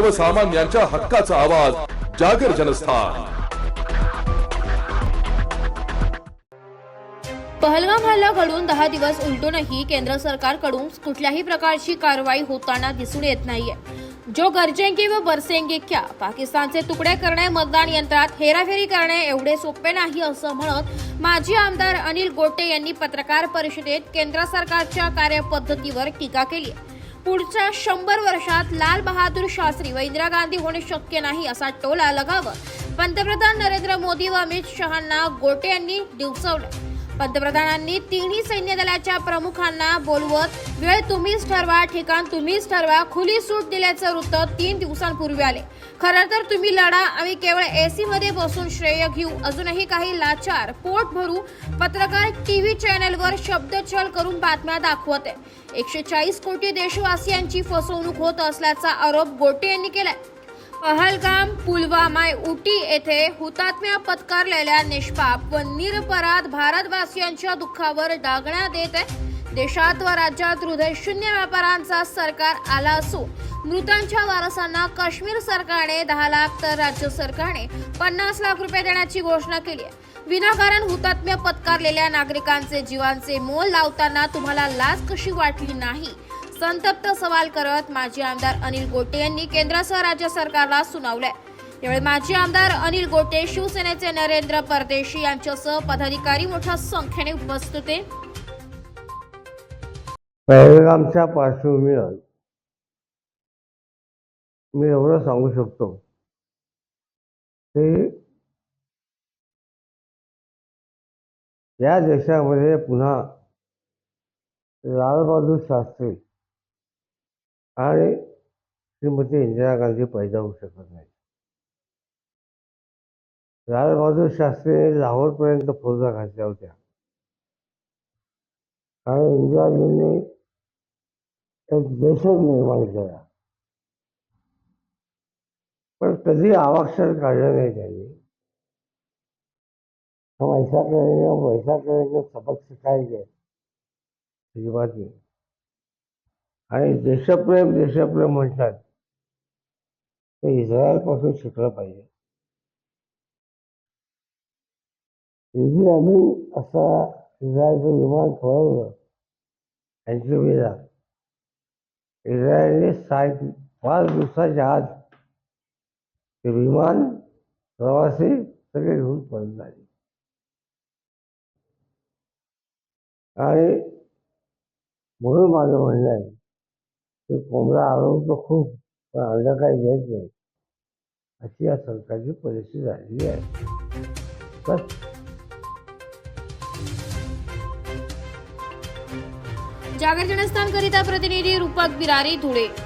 सर्वसामान्यांच्या हक्काचा आवाज जागर जनस्थान पहलगाम हल्ला घडून दहा दिवस उलटूनही केंद्र सरकारकडून कुठल्याही प्रकारची कारवाई होताना दिसून येत नाहीये जो गरजेंगे व बरसेंगे क्या पाकिस्तानचे तुकडे करणे मतदान यंत्रात हेराफेरी करणे एवढे सोपे नाही असं म्हणत माजी आमदार अनिल गोटे यांनी पत्रकार परिषदेत केंद्र सरकारच्या कार्यपद्धतीवर टीका केली आहे. पुढच्या शंभर वर्षात लाल बहादूर शास्त्री व इंदिरा गांधी होणे शक्य नाही असा टोला लगावत पंतप्रधान नरेंद्र मोदी व अमित शहांना गोटे यांनी दिवसवलं. पंतप्रधानांनी तिन्ही सैन्य दलाच्या प्रमुखांना बोलवत वेळ तुम्हीच ठरवा ठिकाण तुम्हीच ठरवा खुली सूट दिल्याचं वृत्त तीन दिवसांपूर्वी आले. खरं तर तुम्ही लढा आम्ही केवळ एसी मध्ये बसून श्रेय घेऊ अजूनही काही लाचार पोट भरू पत्रकार टीव्ही चॅनलवर शब्दछल करून बातम्या दाखवत. आहे एकशे चाळीस कोटी देशवासियांची फसवणूक होत असल्याचा आरोप गोटे यांनी केलाय. पहलगाम पुलवामा उटी येथे हुतात्म्या पत्कारलेल्या निष्पाप व निरपराध भारतवासियांच्या दुःखावर डागण्यात येत आहे. देशात व राज्यात हृदयशून्य व्यापारांचा सरकार आला असून मृतांच्या वारसांना काश्मीर सरकारने दहा लाख तर राज्य सरकारने पन्नास लाख रुपये देण्याची घोषणा केली आहे. विनाकारण हुतात्म्य पत्कारलेल्या नागरिकांचे जीवांचे मोल लावताना तुम्हाला लाज कशी वाटली नाही? संतप्त सवाल करत माजी आमदार अनिल गोटे यांनी केंद्रासह राज्य सरकारला सुनावलंय. यावेळी माजी आमदार अनिल गोटे शिवसेनेचे नरेंद्र परदेशी यांच्यासह पदाधिकारी मोठ्या संख्येने उपस्थित होते. पहलगामच्या पार्श्वभूमीवर मी एवढं सांगू शकतो की या देशामध्ये पुन्हा लालबहादूर शास्त्री आणि श्रीमती इंदिरा गांधी पैदा होऊ शकत नाही लालबहादूर शास्त्री लाहोरपर्यंत फौजा घातल्या होत्या. आणि इंदिराजींनी एक देशच निर्माण केला. पण कधी आवाक्षर काढलं नाही त्यांनी. हम ऐसा करेंगे हम वैसा करेंगे सबक सिखाएंगे अजिबात नाही. आणि देशप्रेम देशप्रेम म्हणतात. ते इस्रायलपासून शिकलं पाहिजे. इझी आम्ही असा इस्रायलचं विमान पळवलं अँटिवेला इस्रायलने सात पाच दिवसाच्या आत ते विमान प्रवासी सगळे घेऊन पळून झाले. आणि म्हणून माझं म्हणणं आहे ते कोंबडा आरवतो खूप पण अंडा काही देत नाही. अशी या सरकारची परिस्थिती झालेली आहे. बस. जागर जनस्थान करिता प्रतिनिधी रूपक बिरारी धुळे.